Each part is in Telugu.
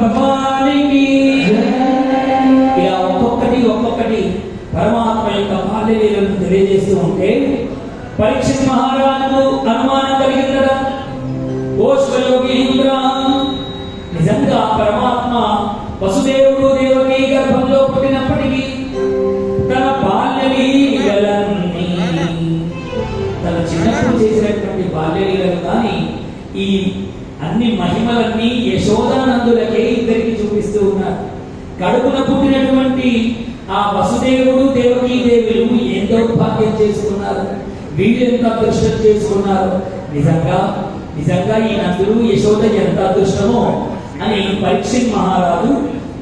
భగవానికి ఇలా ఒక్కొక్కటి ఒక్కొక్కటి పరమాత్మ యొక్క బాల్యలీలను తెలియజేస్తూ ఉంటే పరీక్షిత్ మహారాజు అనుమానం కలిగింది కదా ఓ నిజంగా పరమాత్మ వసుదేవుడు దేవకి గర్భంలో పుట్టినప్పటికీ తన బాల్యలీలన్నీ తన చిన్నప్పుడు చేసినటువంటి బాల్యలీలను కానీ ఈ అన్ని మహిమలన్నీ యశోదానందులకే ఇద్దరికి చూపిస్తూ ఉన్నారు. కడుపున పుట్టినటువంటి ఆ వసుదేవుడు దేవకీ దేవులు ఏం దౌర్భాగ్యం చేసుకున్నారు. వీళ్ళు ఎంత అదృష్టం చేసుకున్నారు. నిజంగా నిజంగా ఈ నందులు యశోద ఎంత అదృష్టమో అని పరీక్షిత్ మహారాజు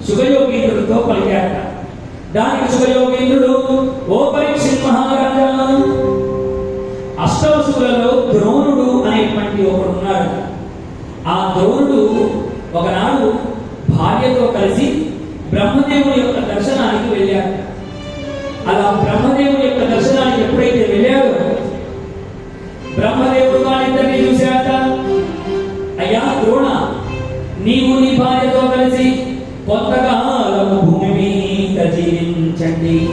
శుభయోగేంద్రుడితో పలికాట దానికి శుభయోగేంద్రుడు ఓ పరీక్షిత్ మహారాజా! అష్టవసులలో ద్రోణుడు అనేటువంటి ఒకడు ఉన్నాడు ఆ ద్రోణుడు ఒకనాడు భార్యతో కలిసి బ్రహ్మదేవుని యొక్క దర్శనానికి వెళ్ళాడు. అలా బ్రహ్మదేవుని యొక్క దర్శనానికి ఎప్పుడైతే వెళ్ళాడో బ్రహ్మదేవుడు వాళ్ళిద్దరిని చూశాట అయ్యా ద్రోణ నీవు నీ భార్యతో కలిసి కొత్తగా భూమి మీద జీవించండి.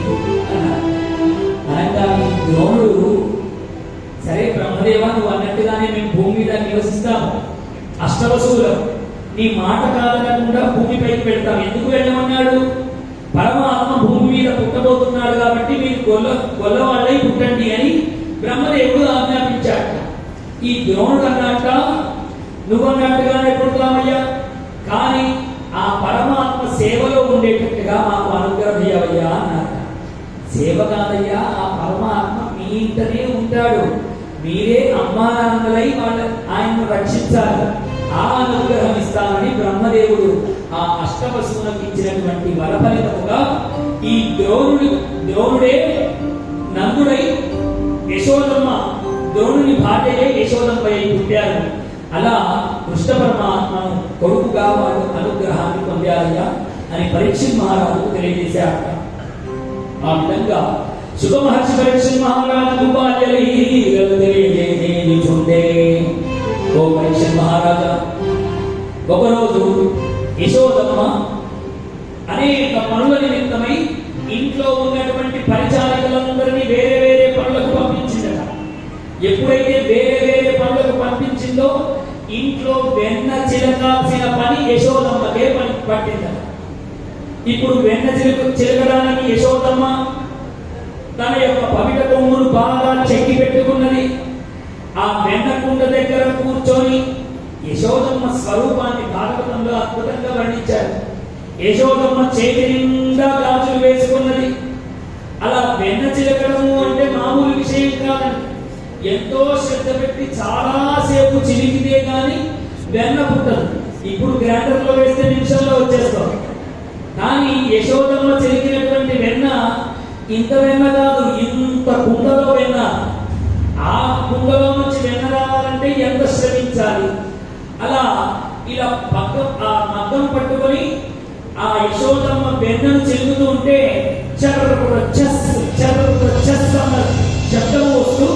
అష్టవసువులం. నీ మాట కాదనకుండా భూమిపైకి వెళ్తాం. ఎందుకు వెళ్ళమన్నాడు? పరమాత్మ భూమి మీద పుట్టబోతున్నాడు కాబట్టి మీరు గొల్ల గొల్లవాళ్ళై పుట్టండి అని బ్రహ్మదేవుడు ఆజ్ఞాపించాడు. ఈ ద్రోణుడు అన్నట్ట నువ్వు అన్నట్టుగానే పుడతామయ్యా కానీ ఆ పరమాత్మ సేవలో ఉండేటట్టుగా మాకు అనుగ్రహయ్యవయ్యా అన్నారు సేవ కాదయ్యా ఆ పరమాత్మ మీ ఇంటనే ఉంటాడు. మీరే అమ్మా నాన్నలై వాళ్ళ ఆయన్ను రక్షించాలి. ఆ అనుగ్రహం ఇస్తామని బ్రహ్మదేవుడు ఆ అష్టవసువులకు ఇచ్చినటువంటి వరఫలితముగా ఈ ద్రోణుడు ద్రోణుడే నందుడై యశోదమ్మ ద్రోణుని భార్యయే యశోదమ్మపై పుట్టారు. అలా కృష్ణ పరమాత్మను కొడుకుగా వాడు అనుగ్రహాన్ని పొందారయ్యా అని పరీక్షిత్ మహారాజుకు తెలియజేశారు ఆ విధంగా శుభ మహర్షి పరీక్షిత్ మహారాజు బాల్యలీలలు ఓ మహారాజా. ఒకరోజు యశోదమ్మ అనేక పనుల నిమిత్తమై ఇంట్లో ఉన్నటువంటి పరిచారికలందరినీ వేరే వేరే పనులకు పంపించిందట. ఎప్పుడైతే వేరే వేరే పనులకు పంపించిందో ఇంట్లో వెన్న చిలకాల్సిన పని యశోదమ్మకే పని పట్టిందట. ఇప్పుడు వెన్న చిలుక చిలకడానికి యశోదమ్మ తన యొక్క పవిట కొమ్మును బాగా ఆ వెన్న దగ్గర కూర్చొని యశోదమ్మ స్వరూపాన్ని భాగవతంలో అద్భుతంగా వర్ణించారు. యశోదమ్మ చేతి నిండా గాజులు వేసుకున్నది. అలా వెన్న చిలకడము అంటే మామూలు విషయం కాదండి. ఎంతో శ్రద్ధ పెట్టి చాలా సేపు చిలికితే కానీ వెన్న పుట్టదు. ఇప్పుడు గ్రైండర్లో వేస్తే నిమిషంలో వచ్చేస్తాం. కానీ యశోదమ్మ చిలికినటువంటి వెన్న ఇంత వెన్న కాదు ఇంత కుండలో వెన్న. ఆ కుండలో నుంచి వెన్న రావాలంటే ఎంత శ్రమించాలి? అలా ఇలా పక్కం ఆ మగ్గం పట్టుకొని ఆ యశోదమ్మ వెన్నను చెల్లుతూ ఉంటే చర్ర చెస్ చర్ర చెస్ అన్న శబ్దం వస్తూ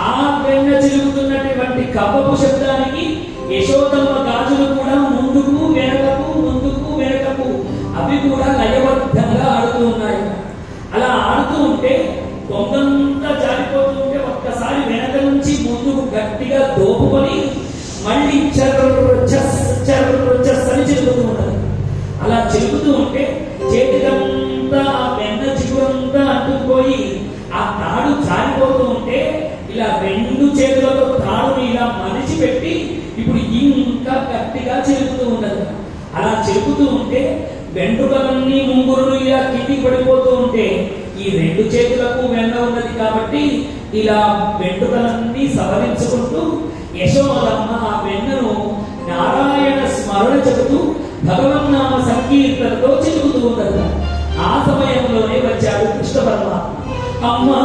ఆ వెన్న చెలుగుతున్నటువంటి కప్పపు శబ్దానికి యశోదమ్మ దోపుకొని మళ్ళీ చర్ర చెస్ చర్ర చెస్ అని చెబుతూ ఉంటారు అలా చెబుతూ ఉంటే చేతికంతా ఆ వెన్న చిగురంతా అంటుకుపోయి ఆ తాడు జారిపోతూ ఉంటే ఇలా రెండు చేతులతో తాడుని ఇలా మలిచి పెట్టి ఇప్పుడు ఇంకా గట్టిగా చెబుతూ ఉండదు అలా చెరుపుతూ ఉంటే వెంట్రుకలన్నీ ముంగురులు ఇలా కిందికి పడిపోతూ ఈ రెండు చేతులకు వెన్న ఉన్నది కాబట్టి ఇలా వెంట్రుకలన్నీ సవరించుకుంటూ యశోదమ్మ ఆ వెన్నను నారాయణ స్మరణ చెబుతూ భగవన్నామ సంకీర్తనతో చెబుతూ ఉన్నది ఆ సమయంలోనే వచ్చాడు కృష్ణ పరమాత్మ అమ్మా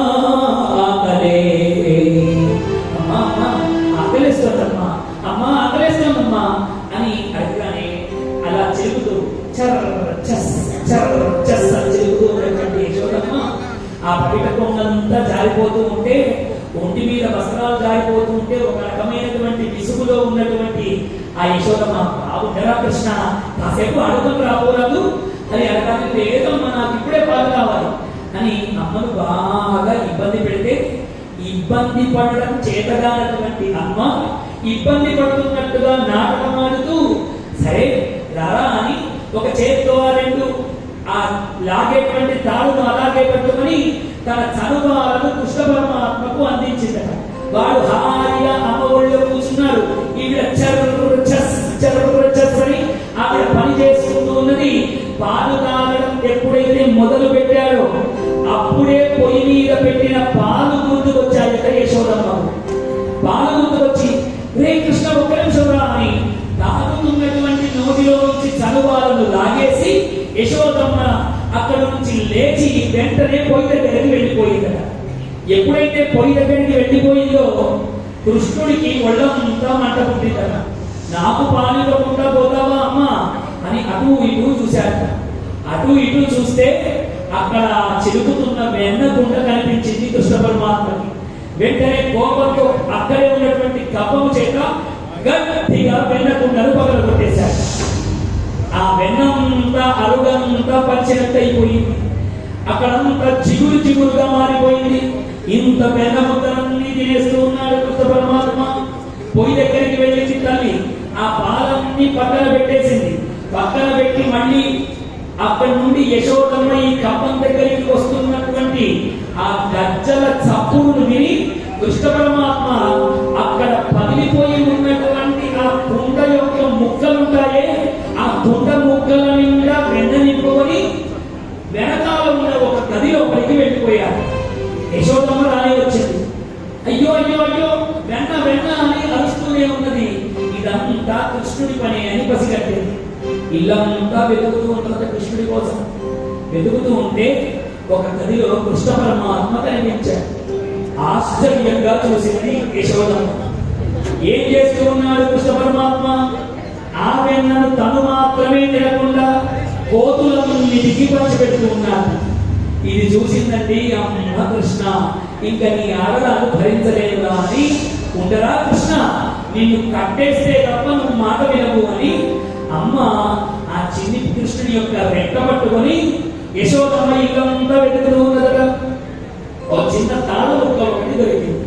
యశోదమ్మ బాగుండరా కృష్ణ కాసేపు అడుగులు రాబోరాదు అని అనడానికి లేదమ్మా నాకు ఇప్పుడే పాలు కావాలి. అని అమ్మను బాగా ఇబ్బంది పెడితే ఇబ్బంది పడడం చేతగానటువంటి అమ్మ ఇబ్బంది పడుతున్నట్టుగా నాటకం ఆడుతూ సరే రారా అని ఒక చేతితో రెండు ఆ లాగేటువంటి తాడును అలాగే పట్టుకొని తన చనువాలను కృష్ణ పరమాత్మకు అందించిందట. వాడు హాయిగా అమ్మ ఒళ్ళో కూర్చున్నారు. ఈవిడ చర్రు పాలు తాగడం ఎప్పుడైతే మొదలు పెట్టాడో అప్పుడే పొయ్యి మీద పెట్టిన పాలు గుర్తుకొచ్చాడు ఇక్కడ యశోదమ్మ పాలు గుర్తుకొచ్చి రే కృష్ణ ఒక్క నిమిషం రా అని తాగుతున్నటువంటి నోటిలో నుంచి చనువాలను లాగేసి యశోదమ్మ అక్కడ నుంచి లేచి వెంటనే పొయ్యి దగ్గరికి వెళ్ళిపోయిందట. ఎప్పుడైతే పొయ్యి దగ్గరికి వెళ్ళిపోయిందో కృష్ణుడికి ఒళ్ళంతా మంట పుట్టిందట. నాకు పాలు ఇవ్వకుండా పోతావా? అటు ఇటు చూశారట అటు ఇటు చూస్తే అక్కడ చిలుకుతున్న వెన్న గుండ కనిపించింది కృష్ణ పరమాత్మకి. వెంటనే కోపంతో అక్కడే ఉన్నటువంటి కప్పము చేత గట్టిగా వెన్న గుండను పగల కొట్టేశాడు ఆ వెన్నంతా అరుగంతా పరిచినట్టు అయిపోయింది అక్కడంతా చిగురు చిగురుగా మారిపోయింది. ఇంత వెన్న ముద్దలన్నీ తినేస్తూ ఉన్నాడు కృష్ణ పరమాత్మ. పొయ్యి దగ్గరికి వెళ్ళేసి తల్లి. ఆ పాలన్నీ పక్కన పెట్టేసింది. పక్కన పెట్టి మళ్ళీ అక్కడి నుండి యశోదమ్మ ఈ కప్పం దగ్గరికి వస్తున్నటువంటి ఆ గజ్జల చప్పుడును విని కృష్ణ పరమాత్మ ఇల్లంతా వెతుకుతూ ఉంటుంది కృష్ణుడి కోసం. వెతుకుతూ ఉంటే ఒక గదిలో కృష్ణ పరమాత్మ కనిపించాడు. ఆశ్చర్యంగా చూసింది యశోదమ్మ. ఏం చేస్తూ ఉన్నాడు కృష్ణ పరమాత్మ ఆమె తను మాత్రమే తినకుండా కోతులన్నిటికీ పంచిపెడుతూ ఉన్నాడు. ఇది చూసిందండి అమ్మ కృష్ణ ఇంకా నీ ఆడదాలు భరించలేదురా అని ఉండరా కృష్ణ నిన్ను కట్టేస్తే తప్ప నువ్వు మాట వినవు అని అమ్మ ఆ చిన్ని కృష్ణుని యొక్క రెక్క పట్టుకొని యశోదమ్మ ఇల్లంతా వెతుకుతూ ఉన్నదట. ఒక చిన్న తాడు ముక్క ఒకటి దొరికింది.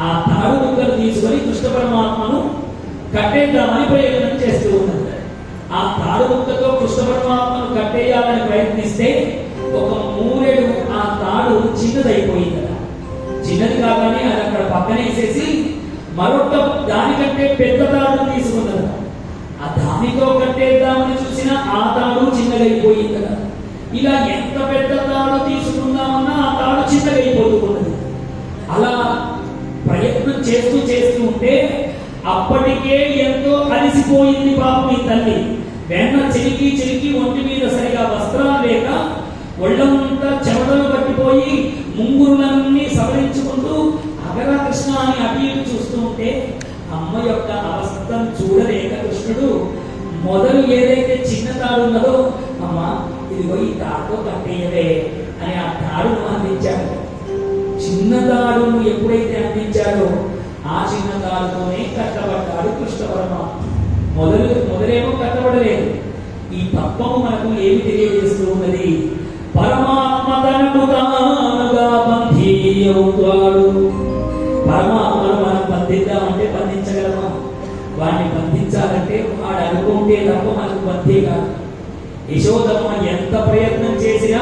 ఆ తాడు ముక్కను తీసుకొని కృష్ణ పరమాత్మను కట్టేద్దామని ప్రయోజనం చేస్తూ ఉన్నది ఆ తాడు ముక్కతో కృష్ణ పరమాత్మను కట్టేయాలని ప్రయత్నిస్తే ఒక మూరెడు ఆ తాడు చిన్నదైపోయిందట. చిన్నది కాగానే అది అక్కడ పక్కనేసేసి మరొక దానికంటే పెద్ద తాడు తీసుకున్నదట. ఆ దానితో కట్టేద్దామని చూసిన ఆ తాడు చిన్నగైపోయింది కదా. ఇలా ఎంత పెద్ద తాడు తీసుకుందామన్నా ఆ తాడు చిన్నగైపోతూ అలా ప్రయత్నం చేస్తూ చేస్తూ ఉంటే అప్పటికే ఎంతో అలసిపోయింది పాపం ఈ తల్లి. వెన్న చిలికి చిలికి ఒంటి మీద సరిగా వస్త్రాలు లేక ఒళ్ళంతా చెమటలు పట్టిపోయి ముంగురులన్నీ సవరించుకుంటూ అగరా కృష్ణ అని అటు ఇటు చూస్తూ ఉంటే అమ్మ యొక్క అవస్థను మొదలు ఏదైతే చిన్న తాడు ఉన్నదో అమ్మ ఇదిగో ఈ తాడుతో కట్టేయవే అని ఆ తాడును అందించాడు. చిన్న తాడును ఎప్పుడైతే అందించాడో ఆ చిన్న తాడుతోనే కట్టబడ్డాడు కృష్ణ పరమాత్మ మొదలు మొదలేమో కట్టబడలేదు. ఈ తత్వము మనకు ఏమి తెలియజేస్తూ ఉన్నది? అంతేగా. యశోదమ్మ ఎంత ప్రయత్నం చేసినా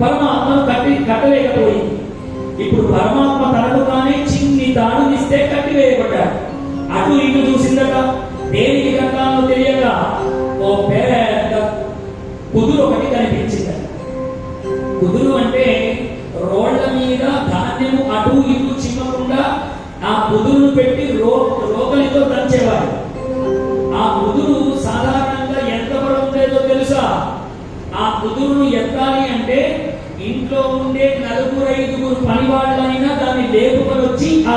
పరమాత్మను కట్టి కట్టలేకపోయింది. ఇప్పుడు పరమాత్మ తనకు తానే చిన్ని తాను ఇస్తే కట్టివేయబడ్డాడు. అటు ఇటు చూసిందట దేనికి కట్టాలో తెలియక ఓ పెద్ద కుదురు ఒకటి కనిపించిందట. కుదురు అంటే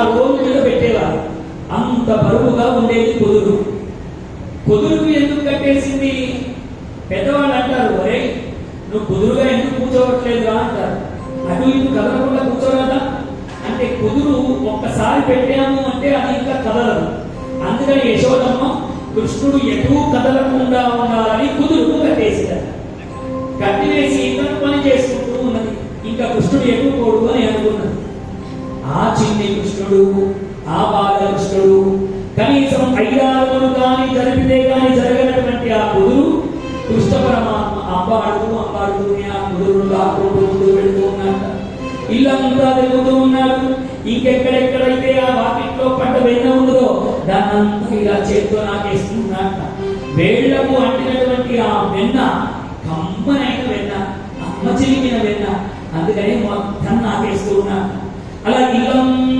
రోడ్డు మీద పెట్టేవారు. అంత బరువుగా ఉండేది కుదురు. కుదురుకు ఎందుకు కట్టేసింది? పెద్దవాళ్ళు అంటారు ఒరే నువ్వు కుదురుగా ఎందుకు కూర్చోవట్లేదురా అంటారు. అటు ఇటు కదలకుండా కూర్చోరాదా? అంటే కుదురు ఒక్కసారి పెట్టాము అంటే అది ఇంకా కదలదు. అందుకని యశోదమ్మ కృష్ణుడు ఎటూ కదలకుండా ఉండాలని కుదురు కట్టేసిందట. కట్టివేసి ఇంకా పని చేసుకుంటూ ఉన్నది. ఇంకా కృష్ణుడు ఎటు పోడు అని అనుకున్నది. ఆ చిన్ని కృష్ణుడు ఆ బాలకృష్ణుడు కనీసం ఐదారుగురు కానీ జరిపితే కానీ జరగనటువంటి ఆ కుదురు కృష్ణ పరమాత్మ అబ్బాడుతూ అబ్బాడుతూనే ఆ కుదురును లాక్కుంటూ ముందుకు వెళుతూ ఉన్నాడు. ఇల్లంతా తిరుగుతూ ఉన్నాడు. ఇంకెక్కడెక్కడైతే ఆ వాకిట్లో పంట వెన్న ఉందో దాన్నంతా ఇలా చేత్తో నాకేస్తున్నాడు వేళ్ళకు అంటినటువంటి ఆ వెన్న కమ్మనైన వెన్న అమ్మ చిలికిన వెన్న అందుకని మొత్తం నాకేస్తూ ఉన్నాడు అలా ఇల్లంతా